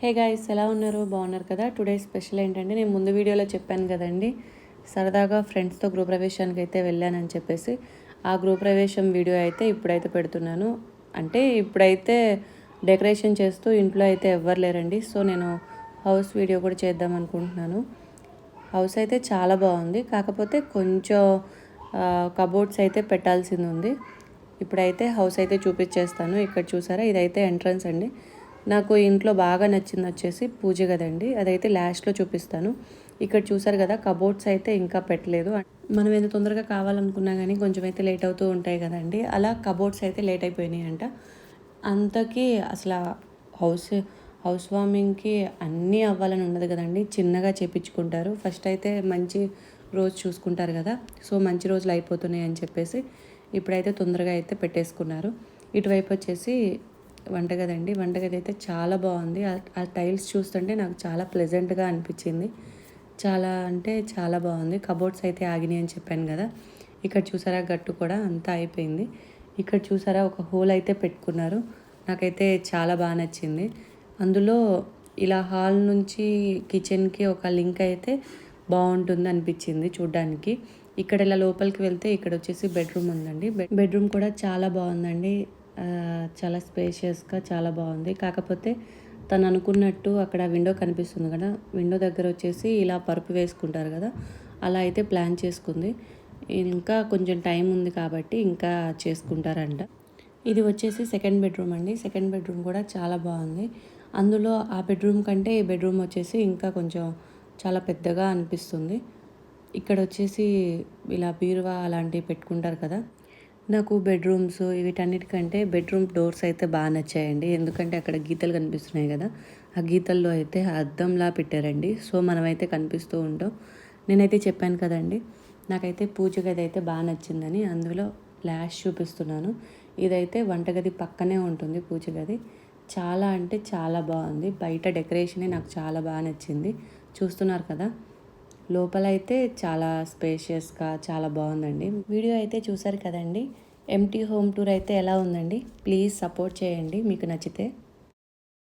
Hey guys ఎలా ఉన్నారు? బాగున్నారు కదా? టుడే స్పెషల్ ఏంటంటే నేను ముందు వీడియోలో చెప్పాను కదండి సరదాగా ఫ్రెండ్స్తో గృహప్రవేశానికి అయితే వెళ్ళానని చెప్పేసి ఆ గృహప్రవేశం వీడియో అయితే ఇప్పుడైతే పెడుతున్నాను. అంటే ఇప్పుడైతే డెకరేషన్ చేస్తూ ఇంట్లో అయితే ఎవ్వరు లేరండి సో నేను హౌస్ వీడియో కూడా చేద్దాం అనుకుంటున్నాను. హౌస్ అయితే చాలా బాగుంది కాకపోతే కొంచెం కబోర్డ్స్ అయితే పెట్టాల్సింది ఉంది. ఇప్పుడైతే హౌస్ అయితే చూపించేస్తాను. ఇక్కడ చూసారా? ఇదైతే ఎంట్రన్స్ అండి. నాకు ఇంట్లో బాగా నచ్చింది వచ్చేసి పూజ గదండి అదైతే లాస్ట్లో చూపిస్తాను. ఇక్కడ చూసారు కదా కబోర్డ్స్ అయితే ఇంకా పెట్టలేదు. మనం ఎంత తొందరగా కావాలనుకున్నా కానీ కొంచెం అయితే లేట్ అవుతూ ఉంటాయి కదండి. అలా కబోర్డ్స్ అయితే లేట్ అయిపోయినాయి అంట అంతకీ అసలు హౌస్ హౌస్ వార్మింగ్కి అన్నీ అవ్వాలని ఉండదు కదండి. చిన్నగా చేపించుకుంటారు. ఫస్ట్ అయితే మంచి రోజు చూసుకుంటారు కదా. సో మంచి రోజులు అయిపోతున్నాయి అని చెప్పేసి ఇప్పుడైతే తొందరగా అయితే పెట్టేసుకున్నారు. ఇటువైపు వచ్చేసి వంటగది అండి వంటగది అయితే చాలా బాగుంది ఆ టైల్స్ చూస్తుంటే నాకు చాలా ప్లెజెంట్గా అనిపించింది. చాలా అంటే చాలా బాగుంది కబోర్డ్స్ అయితే ఆగినాయి అని చెప్పాను కదా. ఇక్కడ చూసారా గట్టు కూడా అంతా అయిపోయింది. ఇక్కడ చూసారా ఒక హోల్ అయితే పెట్టుకున్నారు. నాకైతే చాలా బాగా నచ్చింది. అందులో ఇలా హాల్ నుంచి కిచెన్కి ఒక లింక్ అయితే బాగుంటుంది అనిపించింది చూడ్డానికి. ఇక్కడ ఇలా లోపలికి వెళ్తే ఇక్కడ వచ్చేసి బెడ్రూమ్ ఉందండి. బెడ్రూమ్ కూడా చాలా బాగుందండి చాలా స్పేషియస్గా చాలా బాగుంది. కాకపోతే తను అనుకున్నట్టు అక్కడ విండో కనిపిస్తుంది కదా విండో దగ్గర వచ్చేసి ఇలా పరుపు వేసుకుంటారు కదా అలా అయితే ప్లాన్ చేసుకుంది. ఇంకా కొంచెం టైం ఉంది కాబట్టి ఇంకా చేసుకుంటారంట. ఇది వచ్చేసి సెకండ్ బెడ్రూమ్ అండి. సెకండ్ బెడ్రూమ్ కూడా చాలా బాగుంది. అందులో ఆ బెడ్రూమ్ కంటే ఈ బెడ్రూమ్ వచ్చేసి ఇంకా కొంచెం చాలా పెద్దగా అనిపిస్తుంది. ఇక్కడ వచ్చేసి ఇలా బీరువా అలాంటివి పెట్టుకుంటారు కదా నాకు బెడ్రూమ్స్ వీటన్నిటికంటే బెడ్రూమ్ డోర్స్ అయితే బాగా నచ్చాయండి. ఎందుకంటే అక్కడ గీతలు కనిపిస్తున్నాయి కదా ఆ గీతల్లో అయితే అద్దంలా పెట్టారండి. సో మనమైతే కనిపిస్తూ ఉంటాం. నేనైతే చెప్పాను కదండి నాకైతే పూజ గది అయితే బాగా నచ్చిందని అందులో ఫ్లాష్ చూపిస్తున్నాను. ఇదైతే వంటగది పక్కనే ఉంటుంది పూజ గది. చాలా అంటే చాలా బాగుంది. బయట డెకరేషనే నాకు చాలా బాగా నచ్చింది. చూస్తున్నారు కదా లోపల అయితే చాలా స్పేషియస్గా చాలా బాగుందండి. వీడియో అయితే చూసారు కదండి. ఎంటీ హోమ్ టూర్ అయితే ఎలా ఉందండి? ప్లీజ్ సపోర్ట్ చేయండి. మీకు నచ్చితే.